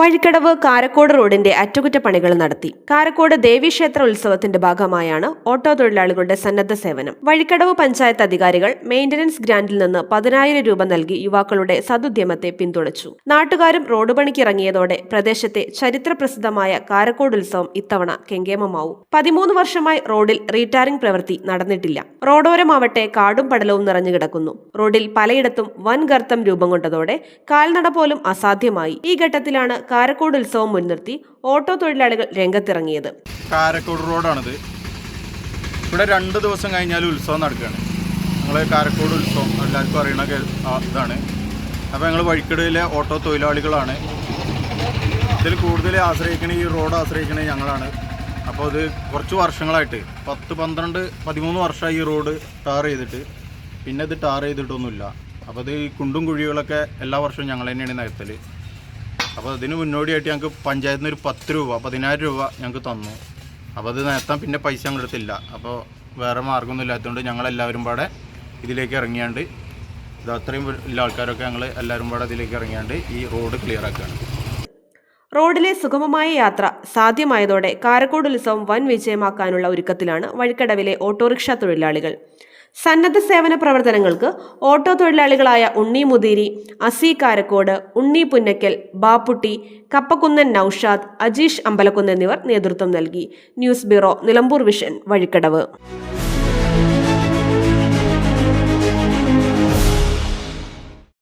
വഴിക്കടവ് കാരക്കോട് റോഡിന്റെ അറ്റകുറ്റപ്പണികൾ നടത്തി. കാരക്കോട് ദേവീക്ഷേത്ര ഉത്സവത്തിന്റെ ഭാഗമായാണ് ഓട്ടോ തൊഴിലാളികളുടെ സന്നദ്ധ സേവനം. വഴിക്കടവ് പഞ്ചായത്ത് അധികാരികൾ മെയിന്റനൻസ് ഗ്രാന്റിൽ നിന്ന് പതിനായിരം രൂപ നൽകി യുവാക്കളുടെ സതുദ്യമത്തെ പിന്തുണച്ചു. നാട്ടുകാരും റോഡ് പണിക്കിറങ്ങിയതോടെ പ്രദേശത്തെ ചരിത്രപ്രസിദ്ധമായ കാരക്കോട് ഉത്സവം ഇത്തവണ കെങ്കേമമാവും. പതിമൂന്ന് വർഷമായി റോഡിൽ റീടാറിംഗ് പ്രവൃത്തി നടന്നിട്ടില്ല. റോഡോരമാവട്ടെ കാടും പടലവും നിറഞ്ഞു കിടക്കുന്നു. റോഡിൽ പലയിടത്തും വൻ ഗർത്തം രൂപം കൊണ്ടതോടെ കാൽനട പോലും അസാധ്യമായി. ഈ ഘട്ടത്തിലാണ് കാരക്കോട് ഉത്സവം മുൻനിർത്തി ഓട്ടോ തൊഴിലാളികൾ രംഗത്തിറങ്ങിയത്. കാരക്കോട് റോഡാണിത്. ഇവിടെ രണ്ട് ദിവസം കഴിഞ്ഞാൽ ഉത്സവം നടക്കുകയാണ്. ഞങ്ങൾ കാരക്കോട് ഉത്സവം എല്ലാവർക്കും അറിയണ ഇതാണ്. അപ്പോൾ ഞങ്ങൾ വഴിക്കടയിലെ ഓട്ടോ തൊഴിലാളികളാണ്. ഇതിൽ കൂടുതൽ ആശ്രയിക്കണ ഈ റോഡ് ആശ്രയിക്കണ ഞങ്ങളാണ്. അപ്പോൾ അത് കുറച്ച് വർഷങ്ങളായിട്ട് പത്ത് പന്ത്രണ്ട് പതിമൂന്ന് വർഷമായി ഈ റോഡ് ടാർ ചെയ്തിട്ട്. പിന്നെ ഇത് ടാർ ചെയ്തിട്ടൊന്നുമില്ല. അപ്പോൾ ഇത് കുണ്ടും കുഴികളൊക്കെ എല്ലാ വർഷവും ഞങ്ങൾ തന്നെയാണ് നികത്തൽ അപ്പോൾ അതിന് മുന്നോടിയായിട്ട് ഞങ്ങൾക്ക് പഞ്ചായത്തിൽ നിന്ന് ഒരു പത്ത് രൂപ പതിനായിരം രൂപ ഞങ്ങൾക്ക് തന്നു. അപ്പോൾ അത് നേരത്താൻ പിന്നെ പൈസ ഞങ്ങൾ എടുത്തില്ല അപ്പോൾ വേറെ മാർഗമൊന്നും ഇല്ലാത്തതുകൊണ്ട് ഞങ്ങളെല്ലാവരും പാടെ ഇതിലേക്ക് ഇറങ്ങിയാണ്ട് ഇത് അത്രയും ഉള്ള ആൾക്കാരൊക്കെ ഞങ്ങൾ എല്ലാവരും പാടെ ഇതിലേക്ക് ഇറങ്ങിയാണ്ട് ഈ റോഡ് ക്ലിയർ ആക്കുകയാണ് റോഡിലെ സുഗമമായ യാത്ര സാധ്യമായതോടെ കാരക്കോട് ഉത്സവം വൻ വിജയമാക്കാനുള്ള ഒരുക്കത്തിലാണ് വഴിക്കടവിലെ ഓട്ടോറിക്ഷ തൊഴിലാളികൾ. സന്നദ്ധ സേവന പ്രവർത്തനങ്ങൾക്ക് ഓട്ടോ തൊഴിലാളികളായ ഉണ്ണി മുതിരി അസി കാരക്കോട് ഉണ്ണി പുന്നക്കൽ ബാപ്പുട്ടി കപ്പക്കുന്നൻ നൌഷാദ് അജീഷ് അമ്പലക്കുന്ന് എന്നിവർ നേതൃത്വം നൽകി. News bureau Nilambur vision Vazhikkadavu.